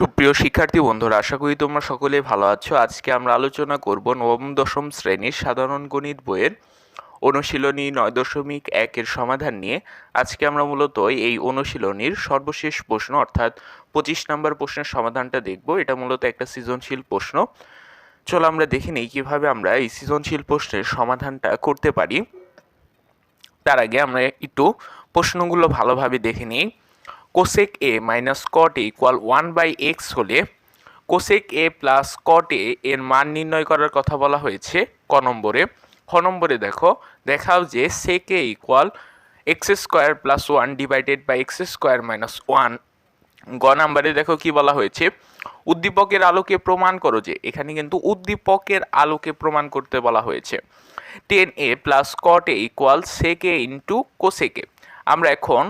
সুপ্রিয় শিক্ষার্থী বন্ধুরা, আশা করি তোমরা সকলে ভালো আছো। আজকে আমরা আলোচনা করব নবম, দশম শ্রেণির সাধারণ গণিত বইয়ের অনুশীলনী নয় দশমিক একের সমাধান নিয়ে। আজকে আমরা মূলত এই অনুশীলনীর সর্বশেষ প্রশ্ন, অর্থাৎ পঁচিশ নম্বর প্রশ্নের সমাধানটা দেখব। এটা মূলত একটা সৃজনশীল প্রশ্ন। চলো আমরা দেখে নিই কীভাবে আমরা এই সৃজনশীল প্রশ্নের সমাধানটা করতে পারি। তার আগে আমরা একটু প্রশ্নগুলো ভালোভাবে দেখে নিই। Cosec A minus cot A equal one by X হলে cosec A plus cot A এর মান নির্ণয় করার কথা বলা হয়েছে ক নম্বরে। খ নম্বরে দেখো, দেখাও যে sec A equal X square plus one divided by X square minus one গ নাম্বারে দেখো কি বলা হয়েছে, উদ্দীপকের আলোকে প্রমাণ করো যে, এখানে কিন্তু উদ্দীপকের আলোকে প্রমাণ করতে বলা হয়েছে। Tan A plus cot A equal sec into cosec A আমরা এখন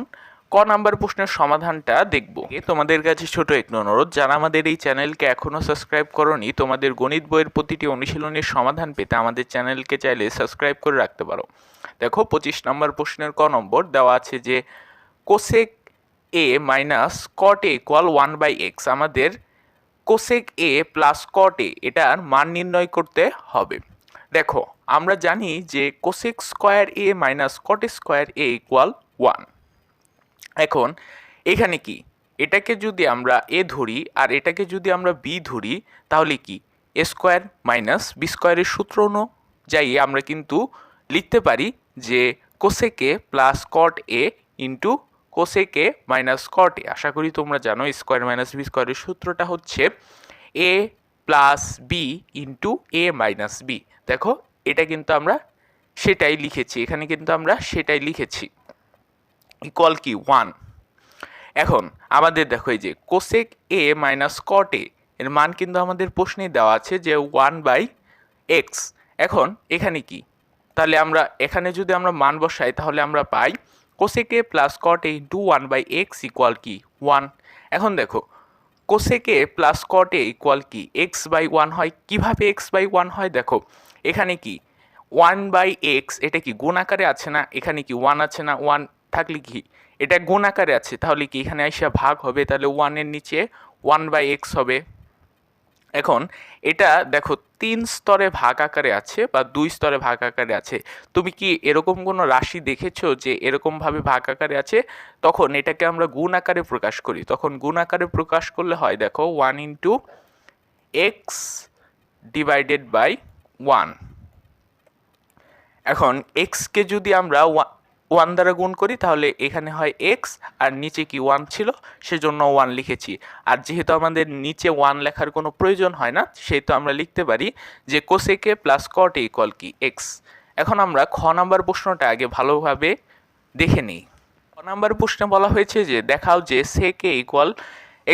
ক নাম্বার প্রশ্নের সমাধানটা দেখব। তোমাদের কাছে ছোট এক অনুরোধ, যারা আমাদের এই চ্যানেলকে এখনও সাবস্ক্রাইব করনি, তোমাদের গণিত বইয়ের প্রতিটি অনুশীলনের সমাধান পেতে আমাদের চ্যানেলকে চাইলে সাবস্ক্রাইব করে রাখতে পারো। দেখো, পঁচিশ নম্বর প্রশ্নের ক নম্বর দেওয়া আছে যে, cosec A minus cot A equal one by X আমাদের cosec A plus cot A এটার মান নির্ণয় করতে হবে। দেখো, আমরা জানি যে cosec square A minus cot square A equal one এখন, এখানে কি? এটাকে যদি আমরা এ ধরি আর এটাকে যদি আমরা বি ধরি, তাহলে কি? এ স্কোয়ার মাইনাস বি স্কোয়ারের সূত্র অনুযায়ী আমরা কিন্তু লিখতে পারি যে cosec A plus cot A into cosec A minus cot A আশা করি তোমরা জানো স্কোয়ার মাইনাস বি স্কোয়ারের সূত্রটা হচ্ছে A plus B into A minus B দেখো, এটা কিন্তু আমরা সেটাই লিখেছি, এখানে কিন্তু আমরা সেটাই লিখেছি। ইকুয়াল কি? ওয়ান এখন আমাদের দেখো এই যে cosec A minus cot A এর মান কিন্তু আমাদের প্রশ্নে দেওয়া আছে যে ওয়ান বাই এক্স এখন এখানে কি? তাহলে আমরা, এখানে যদি আমরা মান বসাই, তাহলে আমরা পাই cosec plus cot A into one by X equal কি? ওয়ান এখন দেখো cosec plus cot A equal কি? এক্স বাই ওয়ান হয়। কীভাবে এক্স বাই ওয়ান হয়? দেখো, এখানে কি? ওয়ান বাই এক্স এটা কি গুণ আকারে আছে না? এখানে কি ওয়ান আছে না? ওয়ান থাকলে কি? এটা গুণ আকারে আছে, তাহলে কি এখানে আইসা ভাগ হবে? তাহলে ওয়ানের নিচে ওয়ান বাই এক্স হবে। এখন এটা দেখো, তিন স্তরে ভাগ আকারে আছে বা দুই স্তরে ভাগ আকারে আছে। তুমি কি এরকম কোনো রাশি দেখেছ যে এরকমভাবে ভাগ আকারে আছে? তখন এটাকে আমরা গুণ আকারে প্রকাশ করি। তখন গুণ আকারে প্রকাশ করলে হয়, দেখো one into X divided by one এখন এক্সকে যদি আমরা ওয়ান দ্বারা গুণ করি, তাহলে এখানে হয় এক্স আর নিচে কি ওয়ান ছিল, সেজন্য ওয়ান লিখেছি। আর যেহেতু আমাদের নিচে ওয়ান লেখার কোনো প্রয়োজন হয় না, সেহেতু আমরা লিখতে পারি যে cosec A plus cot equal কি এক্স এখন আমরা খ নাম্বার প্রশ্নটা আগে ভালোভাবে দেখে নিই। খ নাম্বার প্রশ্নে বলা হয়েছে যে, দেখাও যে sec A equal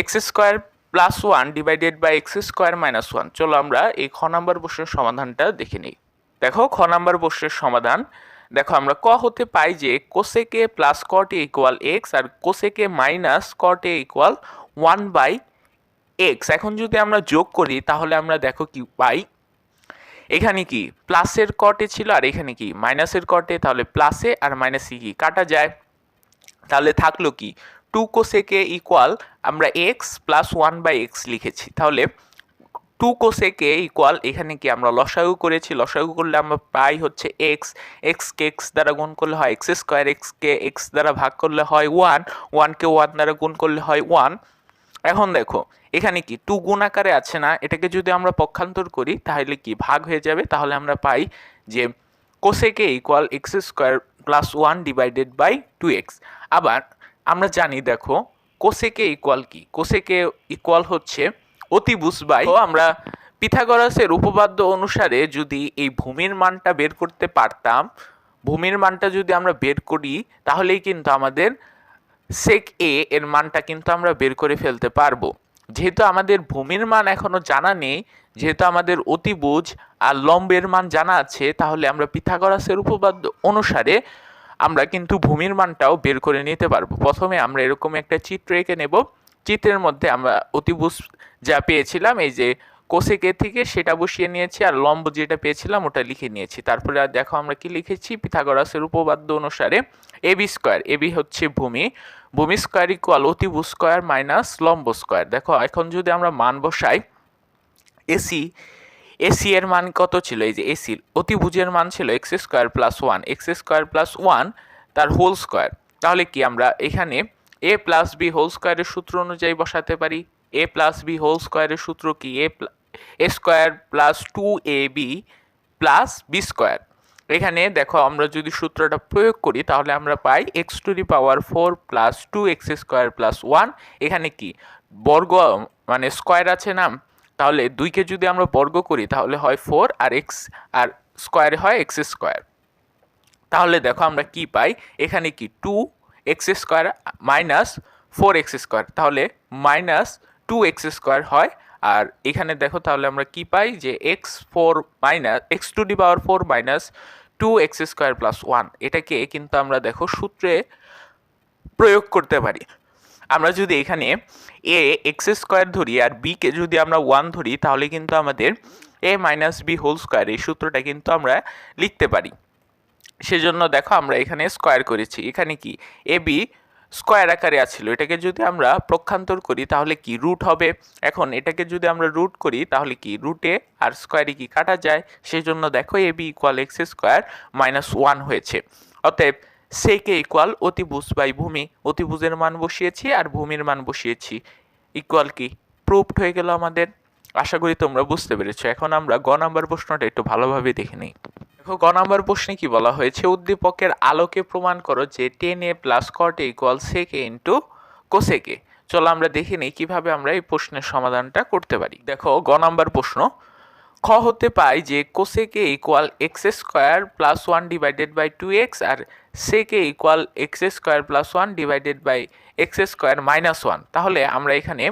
X square plus one divided by X square minus one চলো আমরা এই খ নাম্বার প্রশ্নের সমাধানটা দেখে নিই। দেখো, খ নাম্বার প্রশ্নের সমাধান দেখো, আমরা ক হতে পাই যে cosec A plus cot equal X R cosec A minus cot equal one by X এখন যদি আমরা যোগ করি, তাহলে আমরা দেখো কি পাই? এখানে কি প্লাসের কটে ছিল আর এখানে কি? মাইনাসের কটে তাহলে প্লাসে আর মাইনাসে কি? কাটা যায়। তাহলে থাকল কি? টু কোসেকে ইকুয়াল আমরা X plus one by X লিখেছি। তাহলে টু কোসেকে ইকুয়াল এখানে কি আমরা লসাগু করেছি? লসাগু করলে আমরা পাই হচ্ছে এক্স এক্স কে এক্স দ্বারা গুণ করলে হয় এক্স স্কোয়ার এক্স কে এক্স দ্বারা ভাগ করলে হয় ওয়ান ওয়ানকে ওয়ান দ্বারা গুণ করলে হয় ওয়ান এখন দেখো, এখানে কি টু গুণ আকারে আছে না? এটাকে যদি আমরা পক্ষান্তর করি, তাহলে কি ভাগ হয়ে যাবে? তাহলে আমরা পাই যে cosec equal x square plus one divided by two x আবার আমরা জানি দেখো কোসেকে ইকুয়াল কি? কোসেকে ইকুয়াল হচ্ছে অতিভুজ বাই আমরা পিথাগরাসের উপপাদ্য অনুসারে যদি এই ভূমির মানটা বের করতে পারতাম, ভূমির মানটা যদি আমরা বের করি, তাহলেই কিন্তু আমাদের সেক এ এর মানটা কিন্তু আমরা বের করে ফেলতে পারব। যেহেতু আমাদের ভূমির মান এখনও জানা নেই, যেহেতু আমাদের অতিভুজ আর লম্বের মান জানা আছে, তাহলে আমরা পিথাগরাসের উপপাদ্য অনুসারে আমরা কিন্তু ভূমির মানটাও বের করে নিতে পারব। প্রথমে আমরা এরকম একটা চিত্র এঁকে নেব। চিত্রের মধ্যে আমরা অতিভুজ যা পেয়েছিলাম, এই যে কোসেক থেকে সেটা বসিয়ে নিয়েছি আর লম্ব যেটা পেয়েছিলাম ওটা লিখে নিয়েছি। তারপরে আর দেখো আমরা কি লিখেছি? পিথাগরাসের উপপাদ্য অনুসারে এবি স্কোয়ার এবি হচ্ছে ভূমি। ভূমি স্কোয়ার ইকুয়াল অতিভু স্কোয়ার মাইনাস লম্ব স্কোয়ার। দেখো, এখন যদি আমরা মান বসাই এসি এসি এর মান কত ছিল? এই যে এসির অতিভুজের মান ছিল X square plus one X square plus one তার হোল স্কোয়ার তাহলে কি আমরা এখানে এ প্লাস বি হোল স্কোয়ারের সূত্র অনুযায়ী বসাতে পারি। এ প্লাস বি হোল স্কোয়ারের সূত্র কি? A A square plus two A B plus B square এখানে দেখো আমরা যদি সূত্রটা প্রয়োগ করি, তাহলে আমরা পাই X to the power four plus two X square plus one এখানে কি? বর্গ মানে স্কোয়ার আছে না? তাহলে দুইকে যদি আমরা বর্গ করি, তাহলে হয় ফোর আর এক্স আর স্কোয়ারে হয় এক্স স্কোয়ার তাহলে দেখো আমরা কি পাই? এখানে কি? Two X square minus four X square. তাহলে মাইনাস টু এক্স স্কোয়ার হয়। আর এখানে দেখো তাহলে আমরা কি পাই? যে X four minus, X to the power four minus two X square plus one. এটাকে কিন্তু আমরা দেখো সূত্রে প্রয়োগ করতে পারি। আমরা যদি এখানে এ এক্স স্কোয়ার ধরি আর বিকে যদি আমরা ওয়ান ধরি, তাহলে কিন্তু আমাদের A minus B whole square এই সূত্রটা কিন্তু আমরা লিখতে পারি। সেজন্য দেখো আমরা এখানে স্কোয়ার করেছি। এখানে কি? এ বি স্কোয়ার আকারে আছিল। এটাকে যদি আমরা প্রক্ষান্তর করি, তাহলে কি রুট হবে? এখন এটাকে যদি আমরা রুট করি, তাহলে কি? রুটে আর স্কোয়ারে কি কাটা যায়? সেই জন্য দেখো A B equal x square minus one হয়েছে। অতএব সেকে ইকুয়াল অতিভুজ বাই ভূমি। অতিভুজের মান বসিয়েছি আর ভূমির মান বসিয়েছি। ইকুয়াল কি? প্রুফড হয়ে গেল আমাদের। আশা করি তোমরা বুঝতে পেরেছ। এখন আমরা গ নাম্বার প্রশ্নটা একটু ভালোভাবে দেখে নিই। দেখো, গ নাম্বার প্রশ্নে কি বলা হয়েছে? উদ্দীপকের আলোকে প্রমাণ করো যে tan A plus cot equal sec into cosec চলো আমরা দেখে নিই কীভাবে আমরা এই প্রশ্নের সমাধানটা করতে পারি। দেখো, গ নাম্বার প্রশ্ন, খ হতে পাই যে cosec equal x square plus one divided by two x R sec equal x square plus one divided by x square minus one তাহলে আমরা এখানে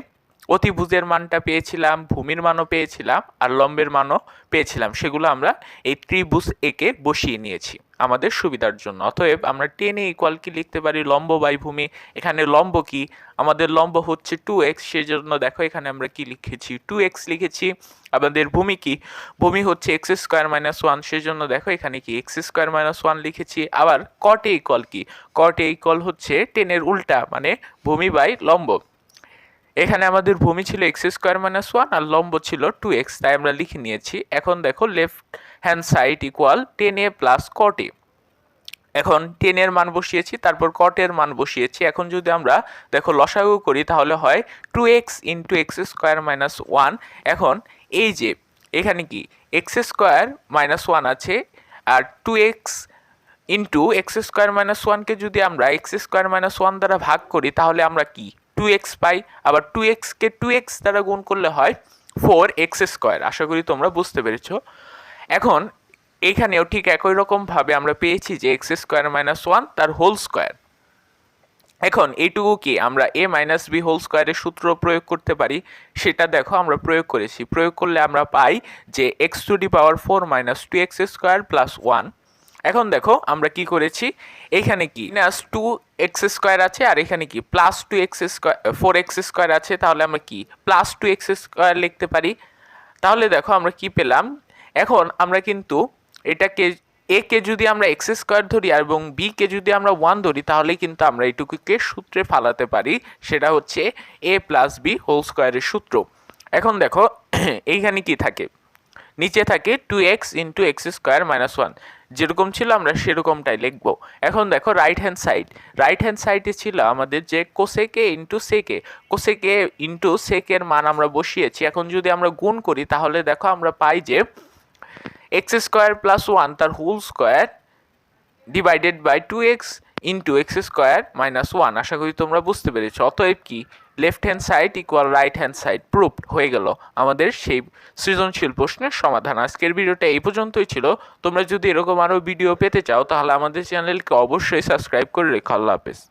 অতিভুজের মানটা পেয়েছিলাম, ভূমির মানও পেয়েছিলাম আর লম্বের মানও পেয়েছিলাম। সেগুলো আমরা এই ত্রিভুজ একে বসিয়ে নিয়েছি আমাদের সুবিধার জন্য। অতএব আমরা টেনে ইকুয়াল কি লিখতে পারি? লম্ব বাই ভূমি। এখানে লম্ব কি? আমাদের লম্ব হচ্ছে টু এক্স সেজন্য দেখো এখানে আমরা কি লিখেছি? টু এক্স লিখেছি। আমাদের ভূমি কি? ভূমি হচ্ছে এক্স স্কোয়ার মাইনাস ওয়ান সেজন্য দেখো এখানে কি এক্স স্কোয়ার মাইনাস ওয়ান লিখেছি। আবার কটে ইকুয়াল কি? কটে ইকুয়াল হচ্ছে টেনের উল্টা মানে ভূমি বাই লম্ব। এখানে আমাদের ভূমি ছিল এক্স স্কোয়ার মাইনাস ওয়ান আর লম্ব ছিল টু এক্স তাই আমরা লিখে নিয়েছি। এখন দেখো left hand side equal tan A plus cot এখন টেনের মান বসিয়েছি, তারপর কটের মান বসিয়েছি। এখন যদি আমরা দেখো লসাগু করি, তাহলে হয় two x into x square minus one এখন এই যে, এখানে কি? এক্স স্কোয়ার মাইনাস ওয়ান আছে, আর two x into x square minus ওয়ানকে যদি আমরা এক্স স্কোয়ার মাইনাস ওয়ান দ্বারা ভাগ করি, তাহলে আমরা কি? টু এক্স পাই, আবার টু এক্সকে টু এক্স দ্বারা গুণ করলে হয় ফোর এক্স স্কোয়ার আশা করি তোমরা বুঝতে পেরেছ। এখন এইখানেও ঠিক একই রকমভাবে আমরা পেয়েছি যে এক্স স্কোয়ার মাইনাস ওয়ান তার হোল স্কোয়ার এখন এইটুকু কি আমরা এ মাইনাস বি হোল স্কোয়ারের সূত্র প্রয়োগ করতে পারি? সেটা দেখো আমরা প্রয়োগ করেছি। প্রয়োগ করলে আমরা পাই যে x to the power four minus two x square plus one এখন দেখো, আমরা কি করেছি? এখানে কি? মাইনাস টু এক্স স্কোয়ার আছে, আর এখানে কি? Plus two x square four x square আছে, তাহলে আমরা কি? প্লাস টু এক্স স্কোয়ার লিখতে পারি। তাহলে দেখো, আমরা কি পেলাম? এখন আমরা কিন্তু এটাকে এ কে যদি আমরা এক্স স্কোয়ার ধরি আর এবং বি কে যদি আমরা ওয়ান ধরি, তাহলে কিন্তু আমরা এইটুকুকে সূত্রে ফালাতে পারি। সেটা হচ্ছে এ প্লাস বি হোল স্কোয়ারের সূত্র। এখন দেখো, এইখানে কি থাকে? নিচে থাকে two x into x square minus one যেরকম ছিল আমরা সেরকমটাই লিখব। এখন দেখো right hand side right hand সাইডে ছিল আমাদের যে কোসেকে ইন্টু সেকে কোসেকে ইন্টু সেকের মান আমরা বসিয়েছি। এখন যদি আমরা গুণ করি, তাহলে দেখো আমরা পাই যে এক্স স্কোয়ার প্লাস ওয়ান তার whole square divided by two X into X square minus one আশা করি তোমরা বুঝতে পেরেছ। অতএব কি? Left hand side equal right hand side proved হয়ে গেল আমাদের সেই সৃজনশীল প্রশ্নের সমাধান। আজকের ভিডিওটা এই পর্যন্তই ছিল। তোমরা যদি এরকম আরও ভিডিও পেতে চাও, তাহলে আমাদের চ্যানেলকে অবশ্যই সাবস্ক্রাইব করে রেখো। আল্লাহ হাফেজ।